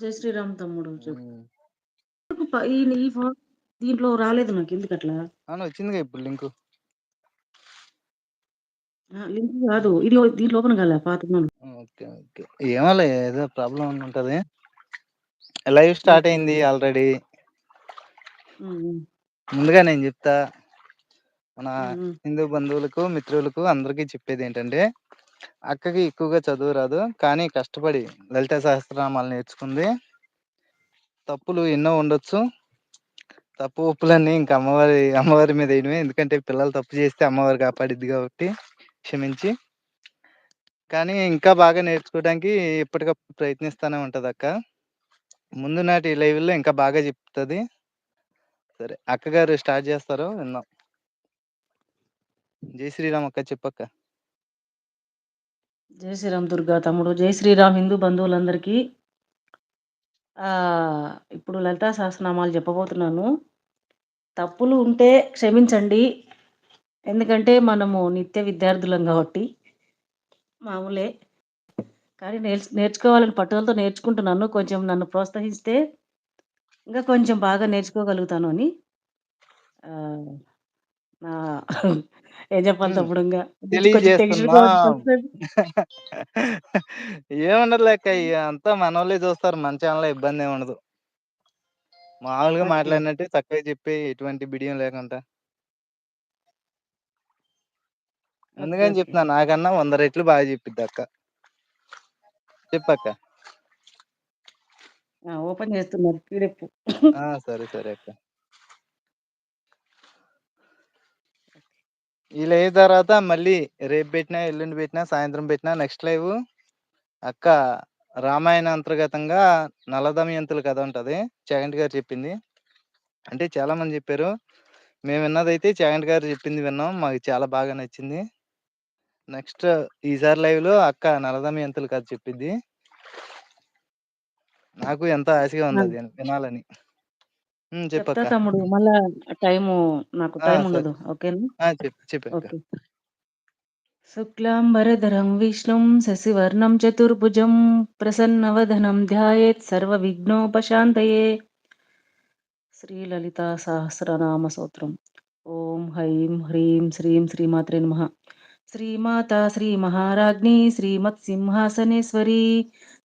జై శ్రీరామ్ తమ్ముడు ఈ ఈ ఫో దీంట్లో రాలేదు నాకెందుకట్లా? అవును. వచ్చిందిగా ఇప్పుడు లింకు. లింక్ గాదు. ఇది దీంట్లో ఓపెన్ కాలే పాతదాంట్లో. ఓకే. ఓకే. ఏమోలే ఏదో ప్రాబ్లమ్ ఉండుంటది. Live start. అయింది ఆల్రెడీ. ముందుగా నేను జెప్తా. మన. హిందూ బంధువులకు, మిత్రులకు అందరికీ చెప్పేదేంటంటే, అక్కకి ఎక్కువగా చదువు రాదు. కానీ కష్టపడి లలిత సహస్రనామాలు నేర్చుకుంది. తప్పులు ఎన్నో ఉండొచ్చు. తప్పు, ఒప్పులన్నీ ఇంకా అమ్మవారి అమ్మవారి మీద వేయడమే ఎందుకంటే పిల్లలు తప్పు చేస్తే అమ్మవారు కాపాడిద్ది కాబట్టి క్షమించి కానీ ఇంకా బాగా నేర్చుకోవడానికి ఎప్పటికప్పుడు ప్రయత్నిస్తానే అక్క ముందు నాటి లైవ్లో ఇంకా బాగా చెప్తుంది సరే అక్కగారు స్టార్ట్ చేస్తారు విన్నాం జై శ్రీరామ్ అక్క చెప్పక్క. జై శ్రీరామ్ దుర్గా తమ్ముడు. జై శ్రీరామ్ హిందూ బంధువులందరికీ. ఇప్పుడు లలితా సహస్రనామాలు చెప్పబోతున్నాను. తప్పులు ఉంటే క్షమించండి. ఎందుకంటే మనము నిత్య విద్యార్థులం కాబట్టి మామూలే. కానీ నేర్చు నేర్చుకోవాలని పట్టుదలతో నేర్చుకుంటున్నాను. కొంచెం నన్ను ప్రోత్సహిస్తే ఇంకా కొంచెం బాగా నేర్చుకోగలుగుతాను అని. ఏం చెప్పాలి హ్మ్. తమ్ముడు ఇంగ? కొంచెం కొంచెం టెన్షన్‌గా ఉంది తెలియజేస్తున్నాం. అక్క. అంతా మనోళ్ళే చూస్తారు. మన ఛానెల్‌లో ఇబ్బందేముండదు. మామూలుగా ఓకే. మాట్లాడినట్టే చక్కగా చెప్పేయి ఎటువంటి బిడియం లేకుండా. ఓకే. ఓకే. చెప్తున్నా నాకన్నా 100 రెట్లు బాగా చెప్పిద్దక్క. చెప్పక్క. ఆ! ఓపెన్ చేస్తున్నారు పీడిఎఫ్. ఆ! సరే, సరే అక్క. ఈ లైవ్ తర్వాత మళ్ళీ రేపు బెట్టినా, ఎల్లుండి బెట్టినా, సాయంత్రం బెట్టినా నెక్స్ట్ లైవు అక్క రామాయణ అంతర్గతంగా నలదమయంతుల కథ ఉంటది. చాగంటి గారు చెప్పింది. అంటే చాలామంది చెప్పారు. మేము విన్నదైతే చాగంటి గారు చెప్పింది విన్నాం. మాకు చాలా బాగా నచ్చింది. నెక్స్ట్ ఈసారి లైవ్‌లో అక్క నలదమయంతుల కథ చెప్పిద్ది. నాకు ఎంతో ఆశగా ఆ! ఉందది వినాలని. హ్మ్. చెప్తా చెప్పక్క. తమ్ముడు. మళ్ళా టైము నాకు ఆ! టైం సరే. ఉండదు. ఓకేనా? ఆ! చెప్పు చెప్పక్క. ఓకే. శుక్లాంబరధరం విష్ణుం శశివర్ణం చతుర్భుజం ప్రసన్నవదనం ధ్యాయేత్ సర్వవిఘ్నోపశాంతయే. శ్రీలలితా సహస్రనామ స్తోత్రం. ఓం హైం హ్రీం శ్రీం శ్రీమాత్రే నమః. శ్రీమాతా శ్రీ మహారాజ్ఞి శ్రీమత్సింహాసనేశ్వరి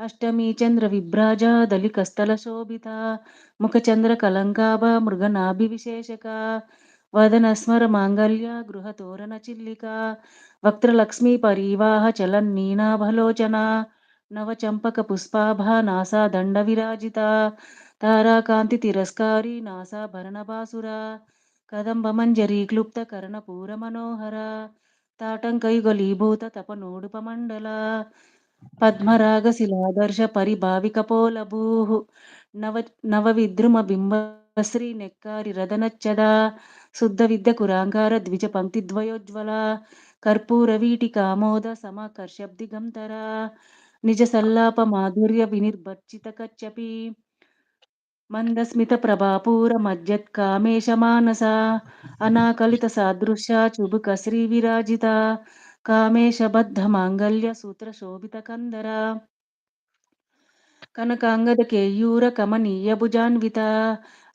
అష్టమి చంద్ర విభ్రాజ దళికస్థల శోభిత ముఖచంద్ర కలంకాభ మృగనాభి విశేషక వదన స్మర మాంగళ్య గృహ తోరణ చిల్లిక వక్త్రలక్ష్మీ పరీవాహ చలన్నీనాభలోచన నవ చంపక పుష్పాభ నాసా దండ విరాజిత తారాకాంతి తిరస్కారి నాసాభరణ బాసుర కదంబ మంజరీ క్లుప్త కరణ పూర మనోహర తాటంకయుగలీభూత తపనోడుపమండల పద్మరాగ శిలాదర్శ పరిభావికపోలభూః నవ నవ విద్రుమ బింబశ్రీ నెక్కారి రదనచ్చద శుద్ధ విద్య కురాంగార ద్విజ పంక్తిద్వయోజ్వల కర్పూర వీటికామోద సమాకర్షబ్దిగంతరా నిజ సల్లాప మాధుర్య వినిర్భర్చిత కచ్చపి మందస్మిత ప్రభాపూర మజ్జత్ కామేశ మానస అనాకలిత సాదృశ చుబుక శ్రీ విరాజిత కామేశ బద్ధ మాంగళ్య సూత్ర శోభిత కందర కనకాంగద కేయూర కమనీయ భుజాన్విత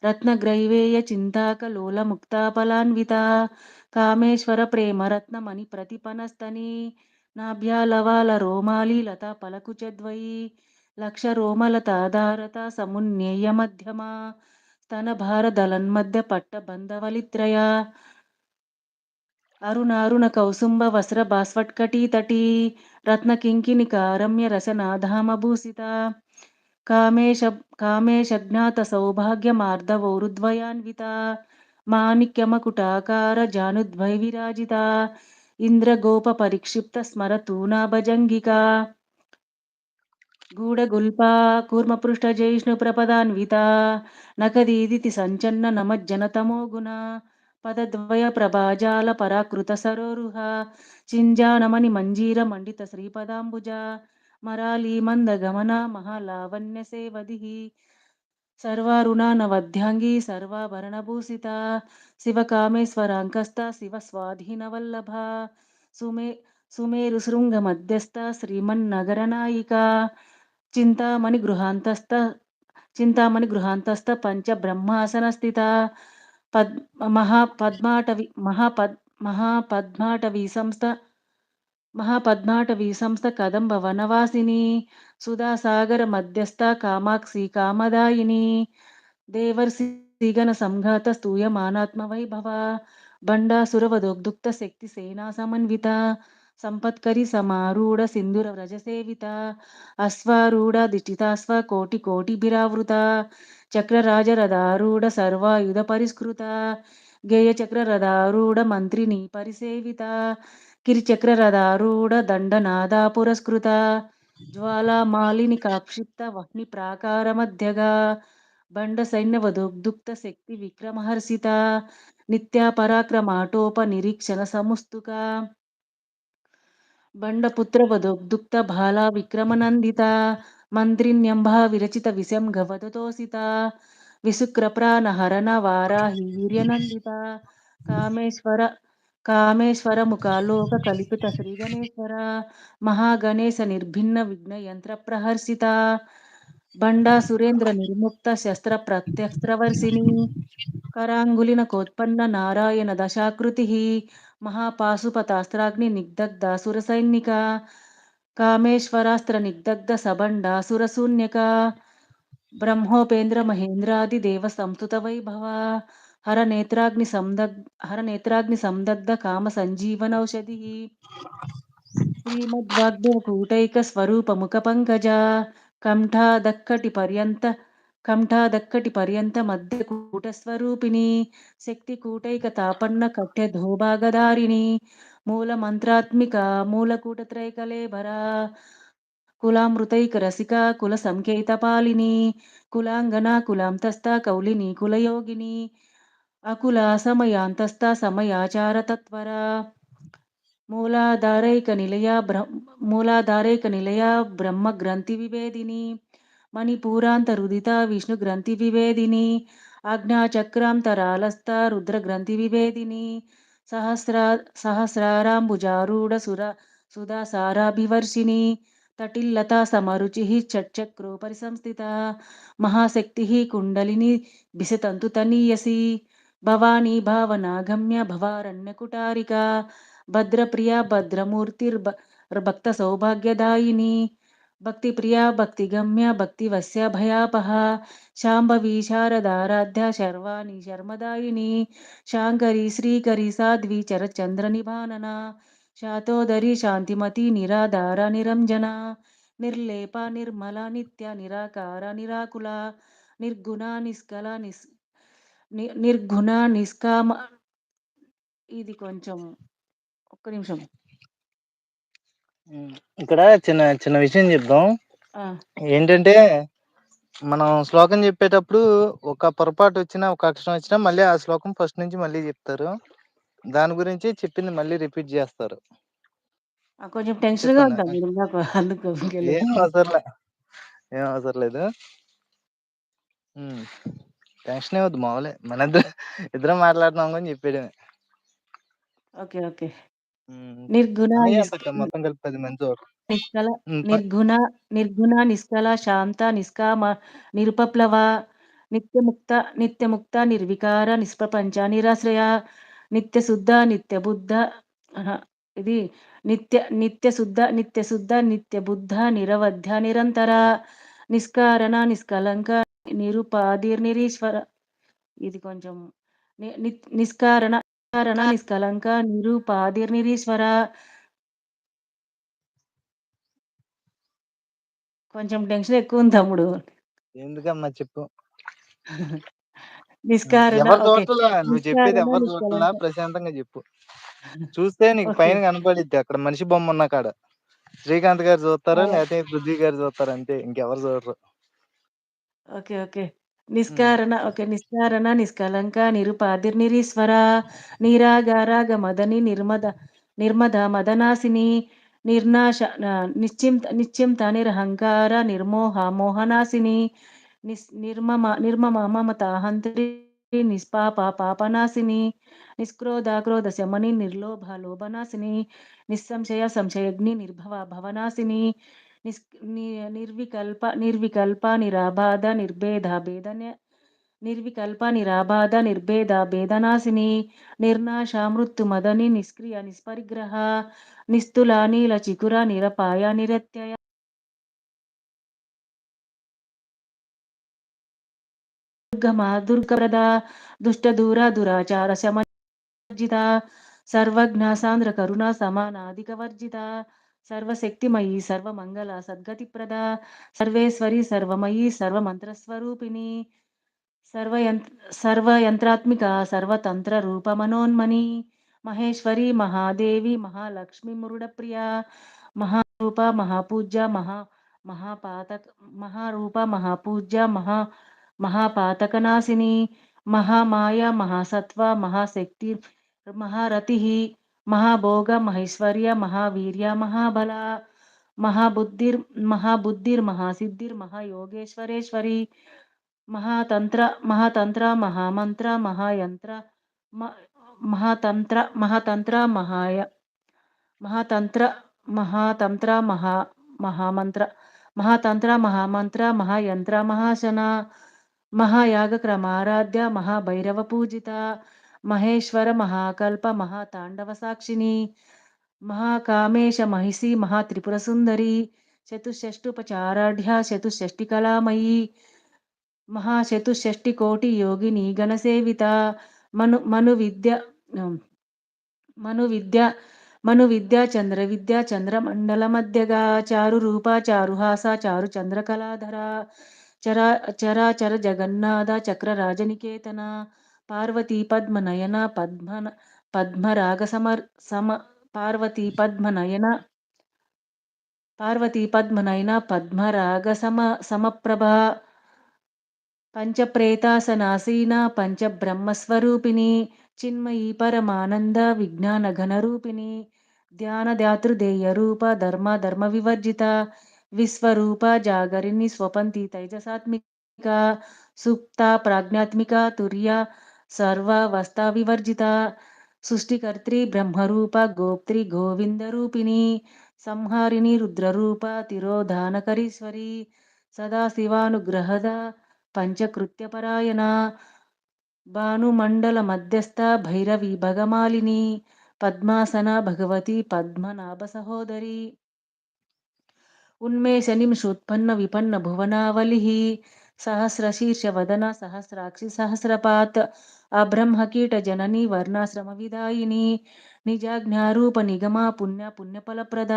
రత్నగ్రైవేయ చింతాక లోల ముక్తాపలాన్విత కామేశ్వర ప్రేమ రత్నమణి ప్రతిపనస్తని నాభ్యాలవాల రోమాలి లత పలకుచద్వయి లక్ష రోమలతాధారత సమున్నేయ మధ్యమ స్తన భారదలన్మధ్య పట్ట బంధవలిత్రయ అరుణారుణ కౌసుంభ వస్త్ర భాస్వట్కటీ తటీ రత్న కింకిణికా రమ్య రసనాధామభూషిత కామేశ కామేశజ్ఞాత సౌభాగ్య మార్ధవౌరుద్వయాన్విత మాణిక్యమకుటాకార జానుద్వై విరాజిత ఇంద్రగోప పరిక్షిప్త స్మర తూనా భజంగిక రత్న కింకిణి కారమ్య రసనాధామభూషిత గూఢగుల్పా కూర్మపృష్టజైష్ణుప్రపదాన్వితా నఖదీదితి సంచన్న నమజ్జనతమో గుణ పదద్వయ ప్రభాజాల పరాకృత సరోరుహ చింజానమణి మంజీర మండిత శ్రీపదాంబుజ మరాళీ మందగమన మహాలావణ్య సేవది సర్వారుణానవధ్యాంగీ సర్వాభరణభూషిత శివకామేశ్వరాంకస్త శివస్వాధీనవల్లభ సుమే సుమేరు శృంగ మధ్యస్థ శ్రీమన్నగర నాయిక చింతామణి గృహాంతస్థ చింతామణి గృహాంతస్థ పంచ బ్రహ్మాసన స్థిత పద్ మహాపద్మాటవి మహాపద్ మహాపద్మాటవి సంస్థ మహాపద్మాటవి సంస్థ కదంబ వనవాసిని సుధాసాగర మధ్యస్థ కామాక్షి కామదాయిని దేవర్సి దేవర్షిగణ సంఘాత స్తూయమానాత్మ వైభవ బండాసురవదోగ్ధుక్త శక్తి సేనా సమన్విత సంపత్కరి సమారూఢ సింధుర వ్రజసేవిత అశ్వారూఢ దిష్టితాశ్వ కోటి కోటిభిరావృత చక్రరాజరథారూఢ సర్వాయుధ పరిష్కృత గేయ చక్రరథారూఢ మంత్రిని పరిసేవిత కిరిచక్రరథారూఢ దండనాదా పురస్కృత జ్వాలామాలిని కాక్షిప్త వహ్ని ప్రాకార మధ్యగా బండ సైన్యవదుగ్ధుక్త శక్తి విక్రమహర్షిత నిత్యా పరాక్రమాటోప నిరీక్షణ సముస్తుక. బండపుత్రవదోగ్ధుక్త బాలా విక్రమనందిత మంత్రిణ్యంబా విరచిత విషం గవదతోసిత విశుక్రప్రాణహరణ వారాహి వీర్యనందిత కామేశ్వర కామేశ్వర ముఖాలోక కల్పిత శ్రీ గణేశ్వర మహాగణేశ నిర్భిన్న విఘ్న యంత్ర ప్రహర్షిత బండా సురేంద్ర నిర్ముక్త శస్త్ర ప్రత్యస్త్రవర్షిణి కరాంగులిన కోత్పన్న నారాయణ దశాకృతి మహాపాశుపతాస్త్రాగ్ని నిగ్ధగ్ధాసుర సైనిక కామేశ్వరాస్త్ర నిగ్ధగ్ధ సబండాసుర శూన్యక బ్రహ్మోపేంద్ర మహేంద్రాది దేవ సంస్తుత వైభవ హర నేత్రాగ్ని సందగ్ హర నేత్రాగ్ని సందగ్ధ కామ సంజీవనౌషధి శ్రీమద్వాగ్దేవకూటైక స్వరూప ముఖ పంకజ కంఠాదక్కటి పర్యంత కంఠాదక్కటి పర్యంత మధ్య కూటస్వరూపిణి శక్తి కూటైక తాపన్న కట్య ధోభాగధారిణి మూల మంత్రాత్మిక మూలకూటత్రైకలేబర కులామృతైక రసిక కుల సంకేత పాలిని కులాంగన కులాంతస్థ కౌలిని కులయోగిని అకుల సమయాంతస్థ సమయాచార తత్వర మూలాధారైక నిలయ బ్ర మూలాధారైక నిలయ బ్రహ్మ గ్రంథి వివేదిని మణిపూరాంత రుదిత విష్ణు గ్రంథి వివేదిని ఆజ్ఞాచక్రాంతరాలస్థ రుద్ర గ్రంథి వివేదిని సహస్ర సహస్రారాంబుజారూఢ సుర సుధా సారాభివర్షిణి తటిల్లతా సమరుచి చక్రోపరి సంస్థిత మహాశక్తి కుండలిని బిసతంతు తనీయసి భవానీ భావనాగమ్య భవారణ్యకుటారిక భద్రప్రియ భద్రమూర్తిర్భక్త సౌభాగ్యదాయిని భక్తి ప్రియా భక్తి వస్య భయాపహ శాంభవి శారదారాధ్య శర్వాణి శర్మదాయిని శాంకరి శ్రీకరి సాధ్వి చరచంద్ర నిభానన శాతోదరి శాంతిమతి నిరాధార నిరంజన నిర్లేప నిర్మల నిత్య నిరాకార నిరాకుల నిర్గుణ నిష్కల నిస్ నిర్గుణ నిష్కామ ఇది కొంచెం ఒక్క నిమిషం. ఇక్కడ చిన్న చిన్న విషయం చెప్దాం. ఏంటంటే మనం శ్లోకం చెప్పేటప్పుడు ఒక పొరపాటు వచ్చినా ఒక అక్షరం వచ్చినా మళ్ళీ ఆ శ్లోకం ఫస్ట్ నుంచి మళ్ళీ చెప్తారు. దాని గురించి చెప్పింది మళ్ళీ రిపీట్ చేస్తారు. కొంచెం టెన్షన్గా. ఉంటాం అందుకు. ఏం అవసరంలే ఏం అవసరం లేదు. టెన్షన్ ఏవద్దు మామూలే. మన ఇద్దరు ఇద్దరం మాట్లాడుతున్నాం అని చెప్పాడు ఓకే ఓకే. నిర్గుణ నిస్- మొత్తం కలిపి పది మంది చూడరు. నిష్కల ఉమ్, ప- నిర్గుణ నిర్గుణ నిష్కల శాంత నిష్కామ నిరుపప్లవ నిత్యముక్త నిత్యముక్త నిర్వికార నిష్ప్రపంచ నిరాశ్రయ నిత్య శుద్ధ నిత్య బుద్ధ ఇది నిత్య నిత్య శుద్ధ నిత్య శుద్ధ నిత్య బుద్ధ నిరవధ్య నిరంతర నిష్కారణ నిష్కలంక నిరుపాధిర్నిరీశ్వర ఇది కొంచెం ని- ని- నిష్కారణ. నిష్కారణ నిష్కలంక నిరుపాధిర్నిరీశ్వర కొంచెం టెన్షన్ ఎక్కువ ఉంది తమ్ముడు ఎందుకమ్మా చెప్పు నిష్కారణ ప్రశాంతంగా చెప్పు చూస్తే నీకు. పైన కనపడిద్ది అక్కడ మనిషి బొమ్మ ఉన్న కాడ శ్రీకాంత్ గారు చూస్తారు. లేతే పృథ్వీ గారు చూస్తారు అంతే. ఇంకెవరు చూడరు. ఓకే. ఓకే. నిస్కారణ ఓకే. నిస్కారణ, నిష్కలంక, నిరుపాధిర్నిరీశ్వర, నిరాగారాగ మదని నిర్మద నిర్మద మదనాశిని, నిర్నాశ నిశ్చింత నిశ్చింత నిరహంకార, నిర్మోహ మోహనాశిని, నిస్ నిర్మమ నిర్మమ మమతాహంత్రి, నిష్పాప పాపనాశిని, నిష్క్రోధ క్రోధ శమని, నిర్లోభ లోభనాశిని, నిస్సంశయ సంశయగ్ని, నిర్భవ భవనాశిని, నిస్ నిర్వికల్ప నిర్వికల్ప నిరాబాధ నిర్భేద భేదన్య నిర్వికల్ప నిరాబాధ నిర్భేద భేదనాశిని నిర్నాశ మృత్యు మదని నిష్క్రియ నిస్పరిగ్రహ నిస్తుల నీల చికుర నిరపాయ నిరత్యయ. దుర్గమా దుర్గప్రద దుష్ట దూర దురాచార శమజిత సర్వజ్ఞ సాంద్ర కరుణ సమానాధిక వర్జిత. సర్వశక్తిమయీ సర్వమంగళ సద్గతిప్రద సర్వేశ్వరి సర్వమయీ సర్వమంత్రస్వరూపిణి సర్వయంత్ సర్వయంత్రాత్మిక సర్వతంత్ర రూప మనోన్మణి మహేశ్వరి మహాదేవి మహాలక్ష్మి మురుడప్రియ మహారూప మహాపూజ్య మహా మహాపాతక మహారూప మహాపూజ్య మహా మహాపాతకనాశిని మహామాయ మహాసత్వ మహాశక్తి మహారతి महाभोग, महैश्वर्य, महावीर्य, महाबल, महाबुद्धिर् महाबुद्धिर्, महासिद्धिर्, महायोगेश्वरेश्वरी महातंत्र महातंत्र महामंत्र महायंत्र महातंत्र महातंत्र महाय महातंत्र महातंत्र महा महामंत्र महातंत्र महामंत्र महायंत्र महाशना महायाग क्रमाराध्या महाभैरव पूजिता మహేశ్వర మహాకల్ప మహాతాండవ సాక్షిని మహాకామేశ మహిషి మహాత్రిపుర సుందరి చతుషష్టుపచారాఢ్య చతుషష్టి కళామయీ మహాచతుషష్టి కోటి యోగిని గణసేవిత మను మను విద్య మను విద్య మను విద్యా చంద్ర విద్యా చంద్ర మండల మధ్యగా చారు రూప చారుహాస చారు చంద్రకళాధర చరా చరాచర జగన్నాథ చక్ర రాజనికేతన పార్వతీ పద్మనయన పద్మన పద్మరాగ సమర్ సమ పార్వతీ పద్మనయన పార్వతీ పద్మనయన పద్మరాగ సమ సమప్రభా పంచప్రేతాసనాసీన పంచబ్రహ్మస్వరూపిణి చిన్మయీ పరమానంద విజ్ఞాన ఘనరూపిణి ధ్యానదాతృదేయ రూప ధర్మ ధర్మ వివర్జిత విశ్వరూప జాగరిణి స్వపంతి తైజసాత్మిక సుప్త ప్రాజ్ఞాత్మిక తుర్య సర్వావస్థ వివర్జిత. సృష్టికర్త్రి బ్రహ్మరూప గోప్త్రి గోవింద రూపిణి సంహారిణి రుద్రరూప తిరోధానకరీశ్వరి సదాశివానుగ్రహద పంచకృత్యపరాయణ భానుమండల మధ్యస్థ భైరవి భగమాలిని పద్మాసన భగవతి పద్మనాభ సహోదరి. ఉన్మేష నిమిషోత్పన్న విపన్న భువనావలి సహస్రశీర్ష వదన సహస్రాక్షి సహస్రపాత్. అబ్రహ్మ కీట జనని వర్ణాశ్రమ విదాయిని నిజాజ్ఞారూప నిగమ పుణ్య పుణ్యఫలప్రద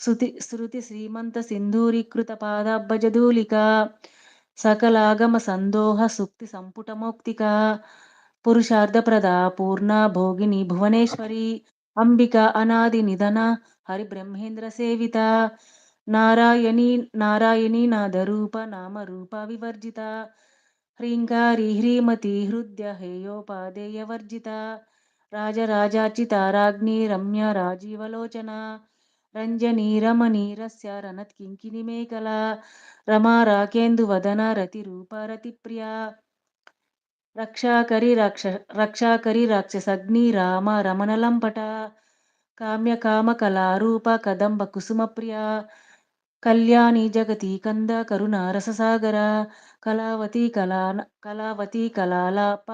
శృతి శృతి శ్రీమంత సింధూరీకృత పాదాబ్బజధూలిక సకలాగమ సందోహ సుక్తి సంపుట మౌక్తిక పురుషార్థప్రద పూర్ణ భోగిని భువనేశ్వరి అంబిక అనాది నిధన హరి బ్రహ్మేంద్ర సేవిత నారాయణీ నారాయణీ నాదరూప నామరూప వివర్జిత హ్రీంకారి హ్రీమతి హృద్య హేయోపాదేయవర్జిత వర్జిత రాజరాజార్చితారాజ్ఞి రమ్య రాజీవలోచన రంజని రమణి రస్య రణత్కింకిని మేకల రమా రాకేందువదన రతి రతిప్రియ రక్షాకరి రాక్ష రక్షాకరి రాక్షసగ్ని రామ రమణలంపట కామ్య కామ కళారూప కదంబ కుసుమప్రియ కళ్యాణి జగతి కంద కరుణ రససాగర కళావతి కళా కళావతి కళాలాప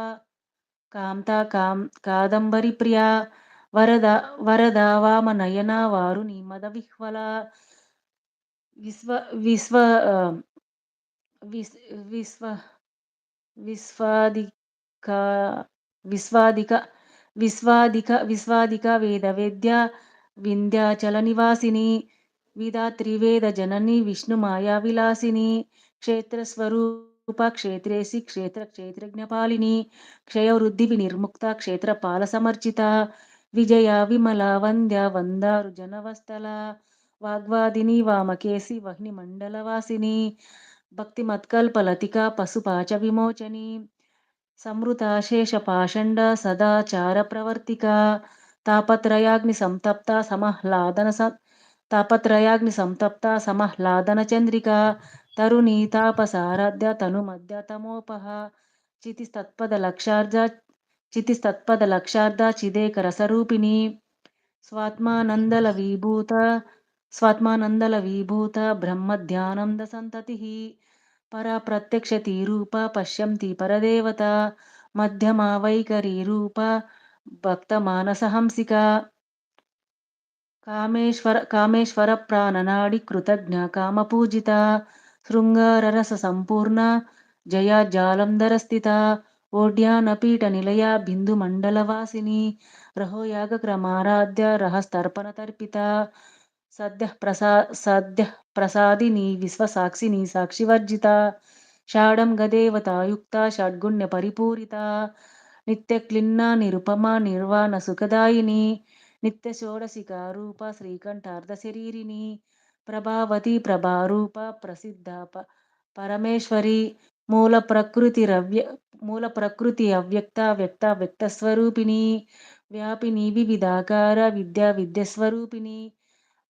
కాంత కాం కాదంబరి ప్రియ వరద వరద వామ నయన వారుని మద విహ్వల విశ్వ విశ్వ విశ్వ విశ్వాదిక విశ్వాదిక విశ్వాదిక విశ్వాదిక వేద వేద్య వింధ్యాచల నివాసిని విదా త్రివేద జనని విష్ణు మాయా విలాసిని క్షేత్రస్వరూప క్షేత్రేసి క్షేత్ర క్షేత్రజ్ఞపాలిని క్షయవృద్ధి వినిర్ముక్త క్షేత్రపాల సమర్చిత విజయ విమల వంద్య వందారు జనవస్థల వాగ్వాదిని వామకేసి వహ్ని మండలవాసిని భక్తి మత్కల్పలతిక పశుపాచ విమోచని సమృతాశేష పాషండ సదాచార ప్రవర్తిక తాపత్రయాగ్ని సంతప్త సమహ్లాదన స తాపత్రయాగ్ని సంతప్త సమహ్లాదన చంద్రిక తరుణీ తాపసారాధ్య తనుమధ్య తమోపహ. చితిస్తత్పదలక్షార్జ చితిస్తత్పదలక్షార్ధ చిదేకరసరూపిణి స్వాత్మానందలవిభూత స్వాత్మానందలవిభూత బ్రహ్మధ్యానంద సంతతి. పరా ప్రత్యక్షతిరూప పశ్యంతి పరదేవత మధ్యమా వైఖరీ రూప భక్తమానసహంసిక కామేశ్వర కామేశ్వర ప్రాణనాడి కృతజ్ఞ కామపూజిత. శృంగారరస సంపూర్ణ జయా జాలంధర స్థిత. ఓడ్యానపీఠ నిలయ బిందు మండలవాసిని రహోయాగ క్రమారాధ్య రహస్తర్పణ తర్పిత. సద్య ప్రసా సద్య ప్రసాదిని విశ్వసాక్షిని సాక్షివర్జిత షాడం గదేవతాయుక్త షడ్గుణ్య పరిపూరిత. నిత్యక్లిన్న నిరుపమ నిర్వాణ సుఖదాయిని. నిత్య షోడశిక రూప శ్రీకంఠార్ధ శరీరిని ప్రభావతి ప్రభారూప ప్రసిద్ధ ప పరమేశ్వరి మూల ప్రకృతి రవ్య మూల ప్రకృతి అవ్యక్త వ్యక్త వ్యక్త స్వరూపిణి వ్యాపిని వివిధాకార విద్యా విద్యస్వరూపిణి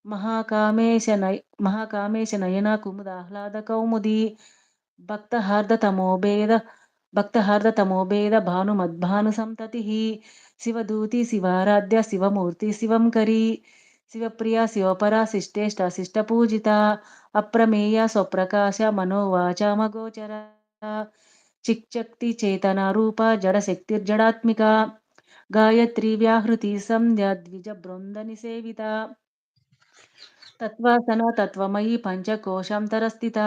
మహాకామేశ నయ మహాకామేశ నయన కుముద ఆహ్లాద కౌముది భక్తహార్ద తమోభేద భక్తహార్ద తమోభేద భానుమద్భాను సంతతి శివదూతి శివారాధ్య శివమూర్తి శివంకరి శివప్రియ శివపర శిష్టేష్ట శిష్టపూజిత అప్రమేయ స్వప్రకాశ మనోవాచామగోచర చిక్చక్తి చేతన రూప జడశక్తిర్జడాత్మిక గాయత్రి వ్యాహృతి సంధ్య ద్విజ బృంద నిసేవిత తత్వాసన తత్వమయి పంచకోశాంతరస్థిత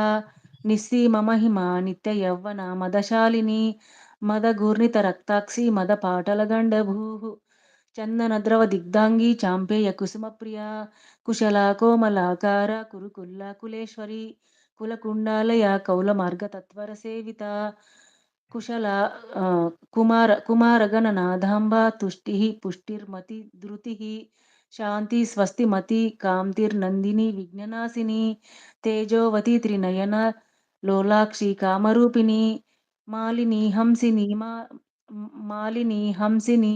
నిస్సీమ మహిమ నిత్య యవ్వన మదశాలిని మదఘూర్ణిత రక్తాక్షి మద పాటల గండభూ చందన ద్రవ దిగ్ధాంగి చాంపేయ కుసుమప్రియ. కుశల కోమలాకార కురుకుల్ల కులేశ్వరి. కులకుండాలయ కౌల మార్గ తత్వర సేవిత కుశల ఆ, కుమార కుమారగణనాథాంబ తుష్టి పుష్టిర్మతి ధృతి. శాంతి స్వస్తిమతి కాంతిర్నందిని విఘ్ననాశిని. తేజోవతి త్రినయన లోలాక్షి కామరూపిణి. మాలిని హంసిని మా మాలిని హంసిని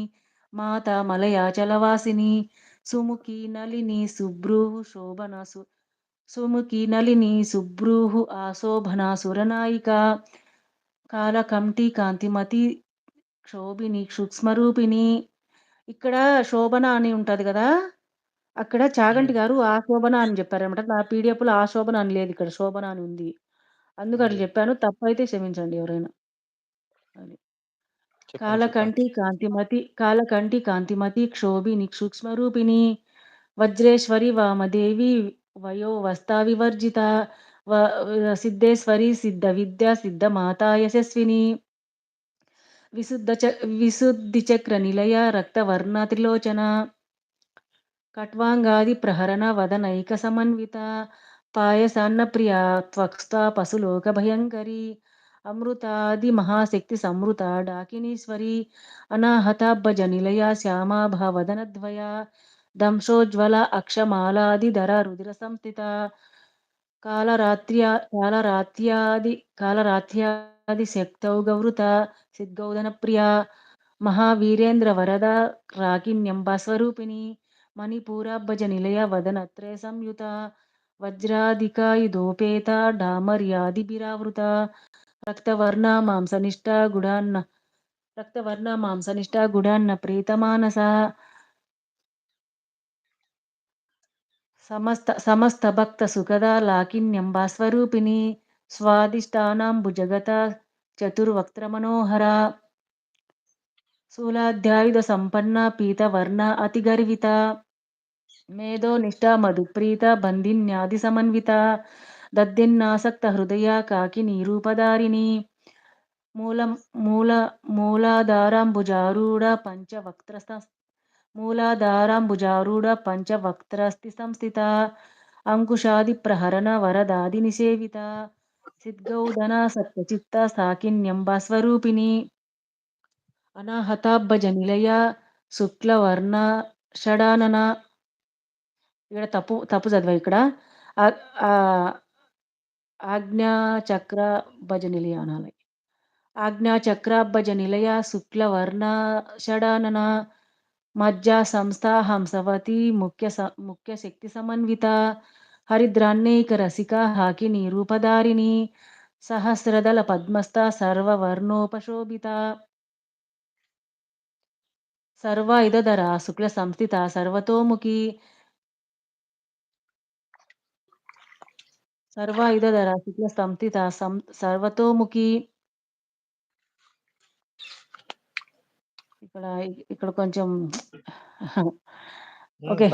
మాత మలయాచలవాసిని సుముఖి నలిని సుభ్రూహు శోభన సు సుముఖి నలిని సుభ్రూహు ఆశోభన సురనాయిక కాలకంఠి కాంతిమతి క్షోభిని సూక్ష్మరూపిణి. ఇక్కడ శోభన అని ఉంటది కదా? అక్కడ చాగంటి గారు ఆ శోభన అని చెప్పారనమాట నా పీడిఎఫ్లో ఆ శోభన అని లేదు ఇక్కడ శోభన అని ఉంది. అందుకు అట్లా చెప్పాను తప్పైతే క్షమించండి ఎవరైనా. అది. చెప్పండి చెప్పండి. కాలకంఠి కాంతిమతి కాలకంఠి కాంతిమతి క్షోభిని సూక్ష్మరూపిణి వజ్రేశ్వరి వామదేవి వయో వస్తా వివర్జిత వ సిద్ధేశ్వరి సిద్ధ విద్య సిద్ధ మాతా యశస్విని విశుద్ధ చ విశుద్ధి చక్ర నిలయ రక్తవర్ణ త్రిలోచన కట్వాంగాది ప్రహరణ వదనైక సమన్విత పాయసాన్న ప్రియ త్వక్స్తా పశులోక భయంకరి అమృతాది మహాశక్తి సమృత డాకినీశ్వరి అనాహతాభజ నిలయ శ్యామా దంశోజ్వల అక్షమాలాది ధర రుధిర సంస్థిత కాలరాత్ర్య కాలరాత్ర్యాది కాలరాత్యాది శక్తౌ గౌరుత సిద్గౌదన ప్రియ మహావీరేంద్ర వరద రాకిన్యంబ స్వరూపిణి మణిపూరాబ్బజ నిలయ వదనత్రయ సంయుత వజ్రాధికాయుధోపేత డామర్యాదిభిరావృత. రక్తవర్ణ మాంసనిష్ట గుడాన్న రక్తవర్ణ మాంసనిష్ట గుడాన్న ప్రీతమానస. సమస్త సమస్త భక్త సుఖద లాకిన్యంబా స్వరూపిణి. స్వాదిష్టానాంబు జగత చతుర్వక్త్రమనోహర. శూలాధ్యాయుధ సంపన్న పీతవర్ణ అతిగర్విత. గర్విత మేధో నిష్ఠ మధుప్రీత బంధిన్యాది సమన్విత. దద్దిన్నాసక్త హృదయ కాకి రూపధారిణి మూల మూల మూలాధారాంబుజారూఢ పంచవక్త్ర మూలాధారాంబుజారూఢ పంచవక్త్రస్తి సంస్థిత. అంకుశాది ప్రహరణ వరదాది నిషేవిత. సిద్గౌదన సత్యచిత్త సాకిన్యంబ స్వరూపిణి. అనాహతాబ్బజ నిలయ శుక్లవర్ణ షడానన ఇక్కడ తప్పు తప్పు చదివా ఇక్కడ. ఆహ్, ఆహ్, ఆజ్ఞా చక్ర భజ నిలయ అనాలి. ఆజ్ఞా చక్రాభజ నిలయ శుక్లవర్ణ షడానన మజ్జా సంస్థా హంసవతి ముఖ్య స ముఖ్య శక్తి సమన్విత హరిద్రాన్నేక రసిక హాకిని రూపధారిణి సహస్రదళ పద్మస్థ సర్వవర్ణోపశోభిత సర్వాయుధధర శుక్ల సంస్థిత సర్వతోముఖి సర్వాయుధధర శుక్ల సంస్థిత సం సర్వతోముఖి ఇక్కడ ఇక్కడ కొంచెం. ఓకే.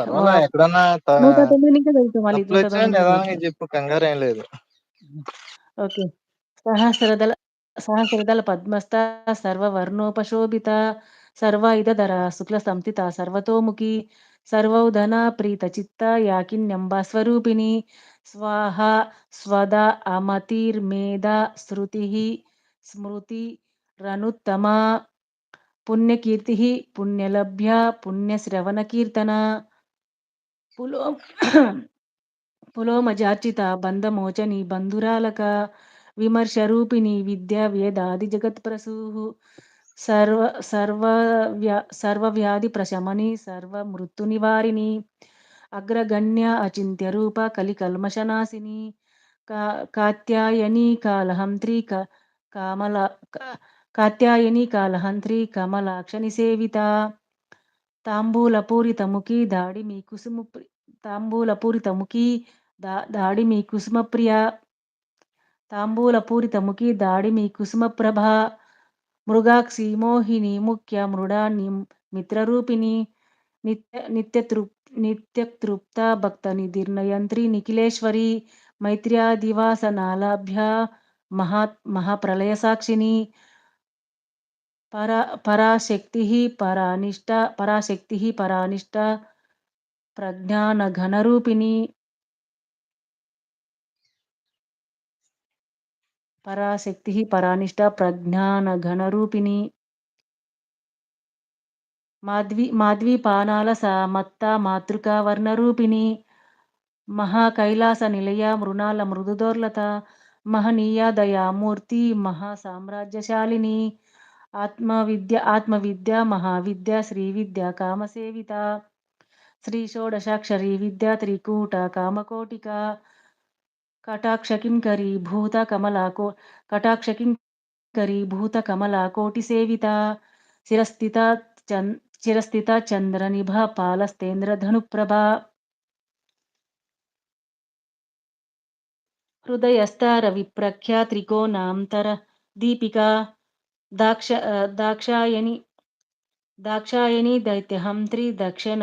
ఎక్కడన్నా త 109 నుంచే చదువుతా మళ్ళీ తప్పులొచ్చినా 109 నుంచి నిదానంగా చదువుతా. చెప్పు కంగారేం లేదు. ఓకే. సహస్రదళ సహస్రదళ పద్మస్థ సర్వవర్ణోపశోభిత సర్వాయుధధర శుక్ల సంస్థిత సర్వతోముఖి సర్వౌధన ప్రీత చిత్త యాకిన్యంబ స్వరూపిణి స్వాహా స్వదా అమతిర్మేధ శృతి స్మృతి రనుత్తమా పుణ్యకీర్తి పుణ్యలభ్య పుణ్యశ్రవణకీర్తన పులో పులోమజార్చిత బంధమోచని బంధురాలక విమర్శ రూపిణి విద్యా వేదాది జగత్ప్రసూః సర్వ సర్వ వ్యా సర్వవ్యాధి ప్రశమని సర్వ సర్వమృత్యునివారిణి అగ్రగణ్య అచింత్య రూప కలికల్మషనాశిని కా కాత్యాయని కాలహంత్రి క కామల కాత్యాయని కాలహంత్రి కమలాక్షని సేవిత తాంబూలపూరితముఖి దాడిమి కుసుము ప్రి తాంబూలపూరితముఖి దా దాడి మీ కుసుమప్రియ తాంబూలపూరితముఖి దాడిమి కుసుమప్రభ మృగాక్షి మోహిని ముఖ్య మృడాన్ని మిత్రరూపిణి नित्य नित्य तृप नित्य तृप्ता भक्त निर्णयन्त्री निखिलेश्वरी नालाभ्य महा महाप्रलय साक्षिणी परा, पराशक्ति परानिष्ठ पराशक्ति परानिष्ठ प्रज्ञान घन रूपिणी पराशक्ति प्रज्ञानघनरूपिणी प्रज्ञान घन रूपिणी మాధ్వి మాధ్వీపానాల సమత్త మాతృకా వర్ణరూపిణి మహాకైలాస నిలయ మృణాల మృదుదోర్లత. మహనీయ దయామూర్తి మహాసామ్రాజ్యశాలిని. ఆత్మవిద్య ఆత్మవిద్య మహావిద్య శ్రీవిద్య కామసేవిత. శ్రీ షోడశాక్షరీ విద్య త్రికూట కామకోటిక. కటాక్షకింకరీ భూత కమలాకో కటాక్షకింకరీ భూత కమలా కోటి సేవిత. శిరస్థిత చన్ చిరస్థిత చంద్రనిభ పాలస్తేంద్ర ధనుప్రభ హృదయస్థ రవిప్రఖ్య త్రికోణాంతర దీపికా దాక్ష దాక్షాయని దాక్షాయని దైత్యహంత్రి దక్షిణ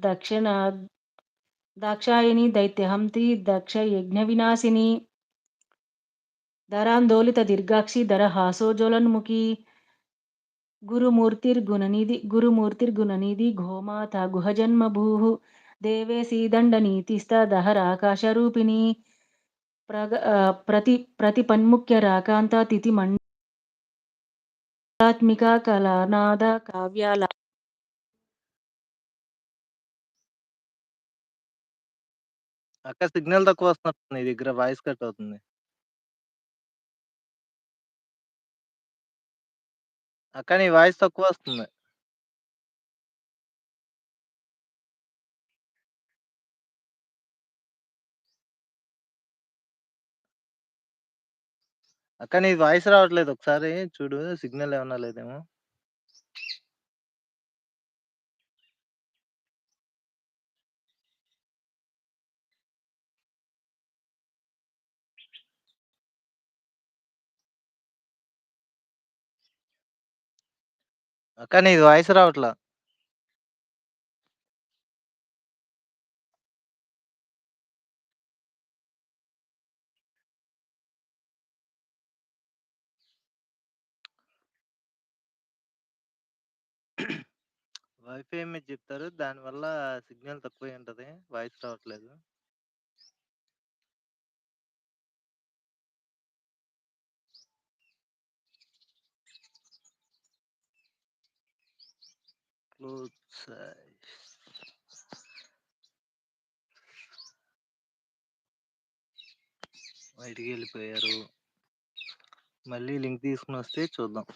దక్షిణ దాక్షాయని దైత్యహంత్రి దక్ష యజ్ఞ వినాశిని ధరాందోళిత దీర్ఘాక్షి ధరహాసోజ్వలన్ముఖి గురుమూర్తిర్గుణనిధి గురుమూర్తిర్గుణనిధి గోమాత గుహజన్మభూః దేవేసి దండనీతిస్థ దహరాకాశరూపిణి ప్రగ ప్రతి ప్రతిపన్ముఖ్య రాకాంత తిథి మండలాత్మిక కళానాద కావ్యాల అక్క సిగ్నల్ తక్కువ వస్తున్నట్టు నీ దగ్గర వాయిస్ కట్ అవుతుంది. అక్క నీ వాయిస్ తక్కువ వస్తుంది. అక్క నీ వాయిస్ రావట్లేదు. ఒకసారి చూడు సిగ్నల్ ఏమన్నా లేదేమో? అక్క నీది వాయిస్ రావట్లా. వైఫై మీద చెప్తారు. దానివల్ల సిగ్నల్ తక్కువై ఉంటది. వాయిస్ రావట్లేదు. బయటికి వెళ్ళిపోయారు. మళ్ళీ లింక్ తీసుకుని వస్తే చూద్దాం.